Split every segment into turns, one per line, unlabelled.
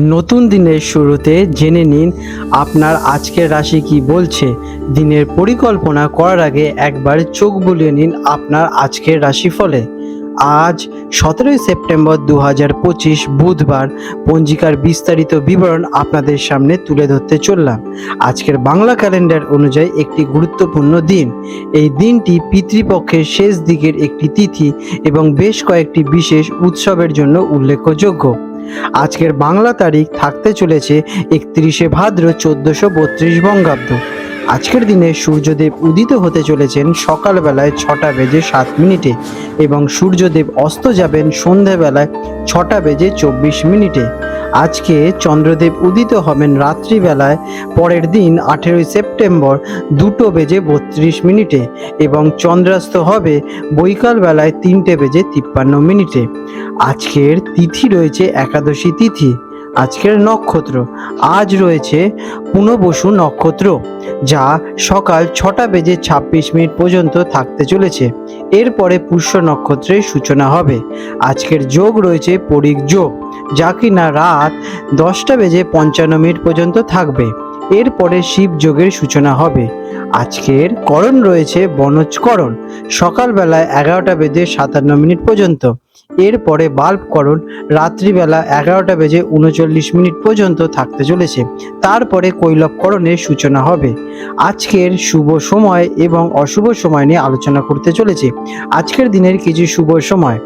নতুন দিনের শুরুতে জেনে নিন আপনার আজকের রাশি কি বলছে। দিনের পরিকল্পনা করার আগে একবার চোখ বুলিয়ে নিন আপনার আজকের রাশিফলে। আজ সতেরোই সেপ্টেম্বর দু পঁচিশ বুধবার পঞ্জিকার বিস্তারিত বিবরণ আপনাদের সামনে তুলে ধরতে চললাম। আজকের বাংলা ক্যালেন্ডার অনুযায়ী একটি গুরুত্বপূর্ণ দিন। এই দিনটি পিতৃপক্ষের শেষ দিকের একটি তিথি এবং বেশ কয়েকটি বিশেষ উৎসবের জন্য উল্লেখযোগ্য। আজকের বাংলা তারিখ থাকতে চলেছে একত্রিশে ভাদ্র চোদ্দশো বত্রিশ বঙ্গাব্দ। আজকের দিনে সূর্যদেব উদিত হতে চলেছেন সকালবেলায় ছটা বেজে সাত মিনিটে এবং সূর্যদেব অস্ত যাবেন সন্ধেবেলায় ছটা বেজে চব্বিশ মিনিটে। আজকে চন্দ্রদেব উদিত হবেন রাত্রিবেলায়, পরের দিন আঠেরোই সেপ্টেম্বর দুটো বেজে বত্রিশ মিনিটে এবং চন্দ্রাস্ত হবে বৈকাল বেলায় তিনটে বেজে তিপ্পান্ন মিনিটে। আজকের তিথি রয়েছে একাদশী তিথি। আজকের নক্ষত্র। আজ রয়েছে পুনবসু নক্ষত্র, যা সকাল ছটা বেজে ছাব্বিশ মিনিট পর্যন্ত থাকতে চলেছে। এরপরে পুষ্য নক্ষত্রের সূচনা হবে। আজকের যোগ রয়েছে পরিক যোগ, যা কিনা রাত দশটা বেজে পঞ্চান্ন মিনিট পর্যন্ত থাকবে। এরপরে শিব যোগের সূচনা হবে। আজকের করণ রয়েছে বনজকরণ সকালবেলায় এগারোটা বেজে সাতান্ন মিনিট পর্যন্ত। এরপরে বাল্বকরণ রাত্রিবেলা এগারোটা বেজে উনচল্লিশ মিনিট পর্যন্ত থাকতে চলেছে। তারপরে কৈলবকরণের সূচনা হবে। আজকের শুভ সময় এবং অশুভ সময় নিয়ে আলোচনা করতে চলেছে। আজকের দিনের কিছু শুভ সময়।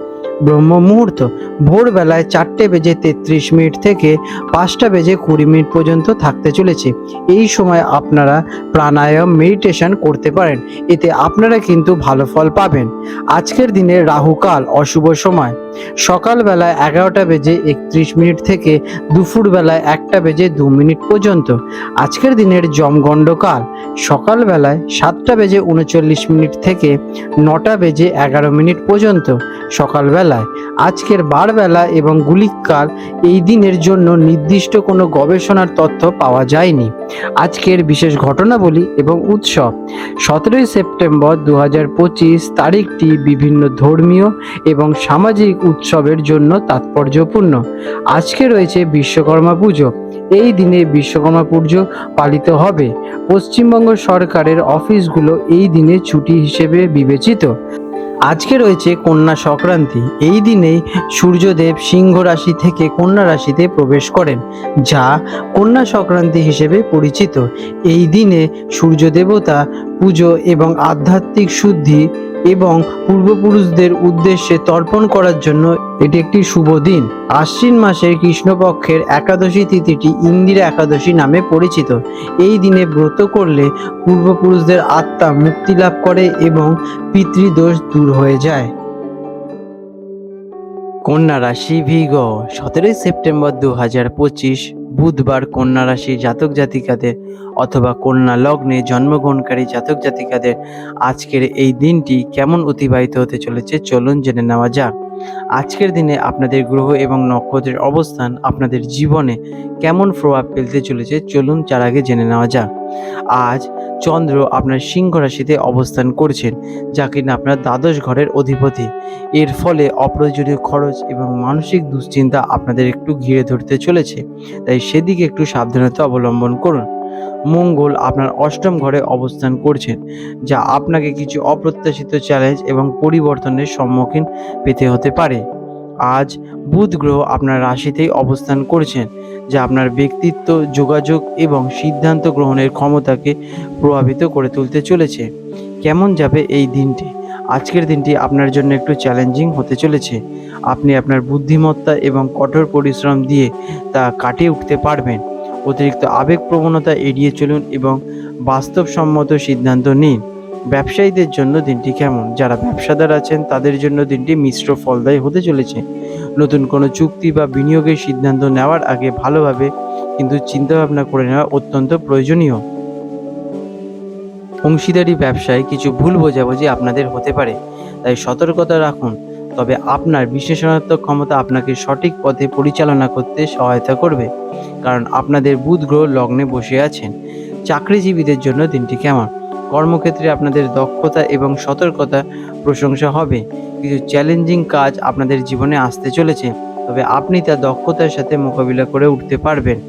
ব্রহ্ম মুহূর্ত ভোরবেলায় চারটে বেজে তেত্রিশ মিনিট থেকে পাঁচটা বেজে কুড়ি মিনিট পর্যন্ত থাকতে চলেছে। এই সময় আপনারা প্রাণায়াম মেডিটেশন করতে পারেন। এতে আপনারা কিন্তু ভালো ফল পাবেন। আজকের দিনে রাহুকাল, অশুভ সময়। সকালবেলায় এগারোটা বেজে একত্রিশ মিনিট থেকে দুপুরবেলায় একটা বেজে দু মিনিট পর্যন্ত। আজকের দিনের জমগণ্ডকাল সকালবেলায় সাতটা বেজে উনচল্লিশ মিনিট থেকে নটা বেজে এগারো মিনিট পর্যন্ত। সকালবেলায়, আজকের বারবেলা এবং গুলিককাল এই দিনের জন্য নির্দিষ্ট কোনো গবেষণার তথ্য পাওয়া যায়নি। আজকের বিশেষ ঘটনাবলী এবং উৎসব। সতেরোই সেপ্টেম্বর দু হাজার পঁচিশ তারিখটি বিভিন্ন ধর্মীয় এবং সামাজিক উৎসবের জন্য তাৎপর্যপূর্ণ। আজকে রয়েছে বিশ্বকর্মা পুজো। এই দিনে বিশ্বকর্মা পুজো পালিত হবে। পশ্চিমবঙ্গ সরকারের অফিসগুলো এই দিনে ছুটি হিসেবে বিবেচিত। আজকে রয়েছে কন্যা সংক্রান্তি। এই দিনেই সূর্যদেব সিংহ রাশি থেকে কন্যা রাশিতে প্রবেশ করেন, যা কন্যা সংক্রান্তি হিসেবে পরিচিত। এই দিনে সূর্য দেবতা পুজো এবং আধ্যাত্মিক শুদ্ধি এবং পূর্বপুরুষদের উদ্দেশ্যে তর্পণ করার জন্য এটি একটি শুভ দিন। আশ্বিন মাসের কৃষ্ণপক্ষের একাদশী তিথিটি ইন্দিরা একাদশী নামে পরিচিত। এই দিনে ব্রত করলে পূর্বপুরুষদের আত্মা মুক্তি লাভ করে এবং পিতৃদোষ দূর হয়ে যায়। কন্যা রাশি ভিগ, সতেরোই সেপ্টেম্বর দু হাজার পঁচিশ, বুধবার কন্যা রাশি জাতক জাতিকাদের অথবা কন্যা লগ্নে জন্মগ্রহণকারী জাতক জাতিকাদের আজকের এই দিনটি কেমন অতিবাহিত হতে চলেছে, চলুন জেনে নেওয়া যাক। আজকের দিনে আপনাদের গ্রহ এবং নক্ষত্রের অবস্থান আপনাদের জীবনে কেমন প্রভাব ফেলতে চলেছে চলুন তার আগে জেনে নেওয়া যাক। আজ চন্দ্র আপনার সিংহ রাশিতে অবস্থান করছেন, যা কিনা আপনার দ্বাদশ ঘরের অধিপতি। এর ফলে অপ্রয়োজনীয় খরচ এবং মানসিক দুশ্চিন্তা আপনাদের একটু ঘিরে ধরতে চলেছে, তাই সেদিকে একটু সাবধানতা অবলম্বন করুন। মঙ্গল আপনার অষ্টম ঘরে অবস্থান করছেন, যা আপনাকে কিছু অপ্রত্যাশিত চ্যালেঞ্জ এবং পরিবর্তনের সম্মুখীন পেতে হতে পারে। আজ বুধ গ্রহ আপনার রাশিতেই অবস্থান করছেন, যা আপনার ব্যক্তিত্ব, যোগাযোগ এবং সিদ্ধান্ত গ্রহণের ক্ষমতাকে প্রভাবিত করে তুলতে চলেছে। কেমন যাবে এই দিনটি? আজকের দিনটি আপনার জন্য একটু চ্যালেঞ্জিং হতে চলেছে। আপনি আপনার বুদ্ধিমত্তা এবং কঠোর পরিশ্রম দিয়ে তা কাটিয়ে উঠতে পারবেন। অতিরিক্ত আবেগ প্রবণতা এড়িয়ে চলুন এবং বাস্তবসম্মত সিদ্ধান্ত নিন। ব্যবসায়ীদের জন্য দিনটি কেমন? যারা ব্যবসাদার আছেন, তাদের জন্য দিনটি মিশ্র ফলদায়ী হতে চলেছে। নতুন কোনো চুক্তি বা বিনিয়োগের সিদ্ধান্ত নেওয়ার আগে ভালোভাবে কিন্তু চিন্তাভাবনা করে নেওয়া অত্যন্ত প্রয়োজনীয়। অংশীদারি ব্যবসায় কিছু ভুল বোঝাবুঝি আপনাদের হতে পারে, তাই সতর্কতা রাখুন। তবে আপনার বিশ্লেষণাত্মক ক্ষমতা আপনাকে সঠিক পথে পরিচালনা করতে সহায়তা করবে। কারণ আপনাদের বুধ গ্রহ লগ্নে বসে আছেন। চাকরিজীবীদের জন্য দিনটি কেমন? কর্মক্ষেত্রে আপনাদের দক্ষতা এবং সতর্কতা প্রশংসা হবে। কিছু চ্যালেঞ্জিং কাজ আপনাদের জীবনে আসতে চলেছে। তবে আপনি তা দক্ষতার সাথে মোকাবিলা করে উঠতে পারবেন।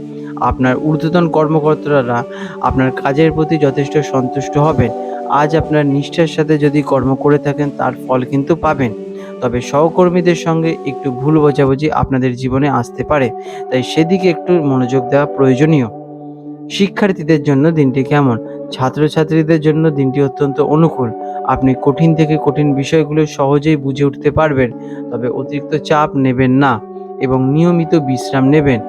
আপনার ঊর্ধ্বতন কর্মকর্তারা আপনার কাজের প্রতি যথেষ্ট সন্তুষ্ট হবেন। আজ আপনার নিষ্ঠার সাথে যদি কর্ম করে থাকেন, তার ফল কিন্তু পাবেন। তবে সহকর্মীদের সঙ্গে একটু ভুল বোঝাবুঝি আপনাদের জীবনে আসতে পারে, তাই সেদিকে একটু মনোযোগ দেওয়া প্রয়োজনীয়। শিক্ষার্থীদের জন্য দিনটি কেমন? ছাত্রছাত্রীদের জন্য দিনটি অত্যন্ত অনুকূল। আপনি কঠিন থেকে কঠিন বিষয়গুলো সহজেই বুঝে উঠতে পারবেন, তবে অতিরিক্ত চাপ নেবেন না এবং নিয়মিত বিশ্রাম নেবেন।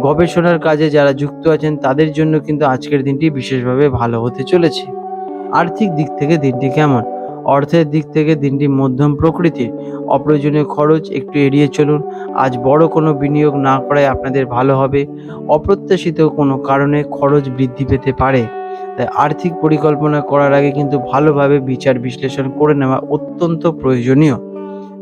গবেষণার কাজে যারা যুক্ত আছেন, তাদের জন্য কিন্তু আজকের দিনটি বিশেষভাবে ভালো হতে চলেছে। আর্থিক দিক থেকে দিনটি কেমন? অর্থের দিক থেকে দিনটি মধ্যম প্রকৃতির। অপ্রয়োজনীয় খরচ একটু এড়িয়ে চলুন। আজ বড় কোনো বিনিয়োগ না করায় আপনাদের ভালো হবে। অপ্রত্যাশিত কোনো কারণে খরচ বৃদ্ধি পেতে পারে। তাই আর্থিক পরিকল্পনা করার আগে কিন্তু ভালোভাবে বিচার বিশ্লেষণ করে নেওয়া অত্যন্ত প্রয়োজনীয়।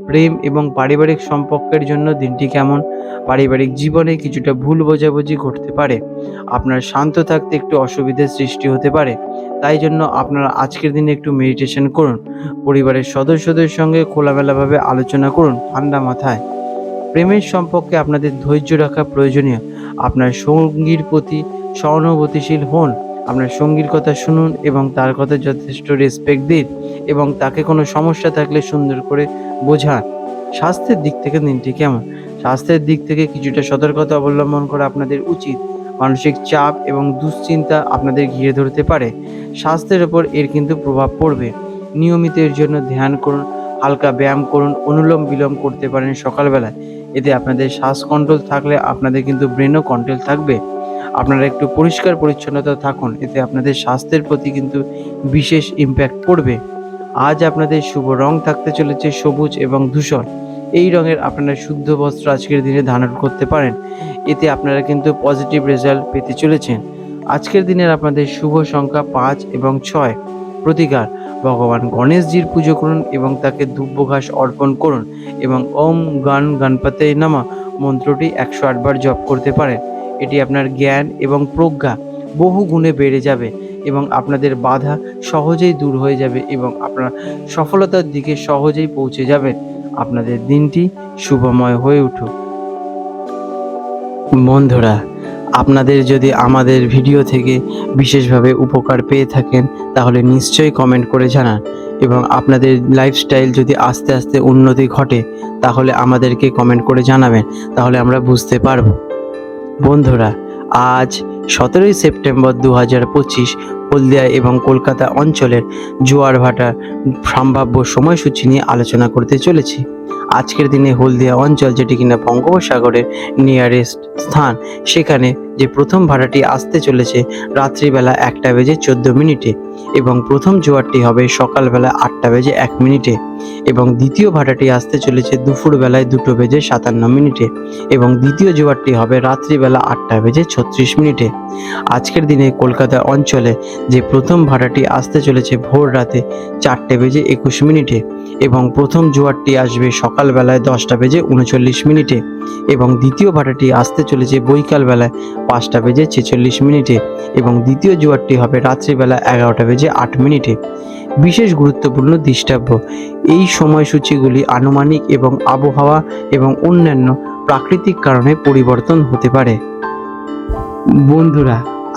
প্রেম এবং পারিবারিক সম্পর্কের জন্য দিনটি কেমন? পারিবারিক জীবনে কিছুটা ভুল বোঝাবুঝি ঘটতে পারে। আপনার শান্ত থাকতে একটু অসুবিধার সৃষ্টি হতে পারে। তাই জন্য আপনারা আজকের দিনে একটু মেডিটেশন করুন। পরিবারের সদস্যদের সঙ্গে খোলামেলাভাবে আলোচনা করুন ঠান্ডা মাথায়। প্রেমের সম্পর্কে আপনাদের ধৈর্য রাখা প্রয়োজনীয়। আপনার সঙ্গীর প্রতি সহানুভূতিশীল হন। আপনার সঙ্গীর কথা শুনুন এবং তার কথা যথেষ্ট রেসপেক্ট দিন এবং তাকে কোনো সমস্যা থাকলে সুন্দর করে বোঝান। স্বাস্থ্যের দিক থেকে দিনটি কেমন? স্বাস্থ্যের দিক থেকে কিছুটা সতর্কতা অবলম্বন করা আপনাদের উচিত। মানসিক চাপ এবং দুশ্চিন্তা আপনাদের ঘিরে ধরতে পারে। স্বাস্থ্যের ওপর এর কিন্তু প্রভাব পড়বে। নিয়মিত এর জন্য ধ্যান করুন, হালকা ব্যায়াম করুন, অনুলোম বিলোম করতে পারেন সকালবেলায়। এতে আপনাদের শ্বাস কন্ট্রোল থাকলে আপনাদের কিন্তু ব্রেনও কন্ট্রোল থাকবে। আপনারা একটু পরিষ্কার পরিচ্ছন্নতা থাকুন, এতে আপনাদের স্বাস্থ্যের প্রতি কিন্তু বিশেষ ইম্প্যাক্ট পড়বে। আজ আপনাদের শুভ রং থাকতে চলেছে সবুজ এবং ধূসর। এই রঙের আপনারা শুদ্ধ বস্ত্র আজকের দিনে ধারণ করতে পারেন। এতে আপনারা কিন্তু পজিটিভ রেজাল্ট পেতে চলেছেন। আজকের দিনের আপনাদের শুভ সংখ্যা পাঁচ এবং ছয়। প্রতিকার, ভগবান গণেশজির পুজো করুন এবং তাকে দুব্য ঘাস অর্পণ করুন এবং ওম গান গণপতে নামা। মন্ত্রটি একশো আটবার জপ করতে পারেন। এটি আপনার জ্ঞান এবং প্রজ্ঞা বহু গুণে বেড়ে যাবে এবং আপনাদের বাধা সহজেই দূর হয়ে যাবে এবং আপনার সফলতার দিকে সহজেই পৌঁছে যাবেন আপনাদের দিনটি শুভময় হয়ে উঠুক। বন্ধুরা, আপনাদের যদি আমাদের ভিডিও থেকে বিশেষভাবে উপকার পেয়ে থাকেন, তাহলে নিশ্চয়ই কমেন্ট করে জানান এবং আপনাদের লাইফস্টাইল যদি আস্তে আস্তে উন্নতি ঘটে, তাহলে আমাদেরকে কমেন্ট করে জানাবেন, তাহলে আমরা বুঝতে পারব। বন্ধুরা, আজ সতেরোই সেপ্টেম্বর দু হাজার পঁচিশ, হলদিয়া এবং কলকাতা অঞ্চলের জোয়ার ভাটার সম্ভাব্য সময়সূচি নিয়ে আলোচনা করতে চলেছি। আজকের দিনে হলদিয়া অঞ্চল, যেটি কিনা বঙ্গোপসাগরের নিয়ারেস্ট স্থান, সেখানে যে প্রথম ভাড়াটি আসতে চলেছে রাত্রিবেলা একটা বেজে চোদ্দ মিনিটে এবং প্রথম জোয়ারটি হবে সকালবেলা আটটা বেজে এক মিনিটে এবং দ্বিতীয় ভাড়াটি আসতে চলেছে দুপুরবেলায় দুটো বেজে সাতান্ন মিনিটে এবং দ্বিতীয় জোয়ারটি হবে রাত্রিবেলা আটটা বেজে ছত্রিশ মিনিটে। আজকের দিনে কলকাতা অঞ্চলে যে প্রথম ভাড়াটি আসতে চলেছে ভোর রাতে চারটে বেজে একুশ মিনিটে এবং প্রথম জোয়ারটি আসবে সকালবেলায় দশটা বেজে উনচল্লিশ মিনিটে এবং দ্বিতীয় ভাড়াটি আসতে চলেছে বৈকালবেলায় পাঁচটা বেজে ছেচল্লিশ মিনিটে এবং দ্বিতীয় জোয়ারটি হবে রাত্রিবেলা এগারোটা বেজে আট মিনিটে। বিশেষ গুরুত্বপূর্ণ দৃষ্টাব্য, এই সময়সূচিগুলি আনুমানিক এবং আবহাওয়া এবং অন্যান্য প্রাকৃতিক কারণে পরিবর্তন হতে পারে। বন্ধুরা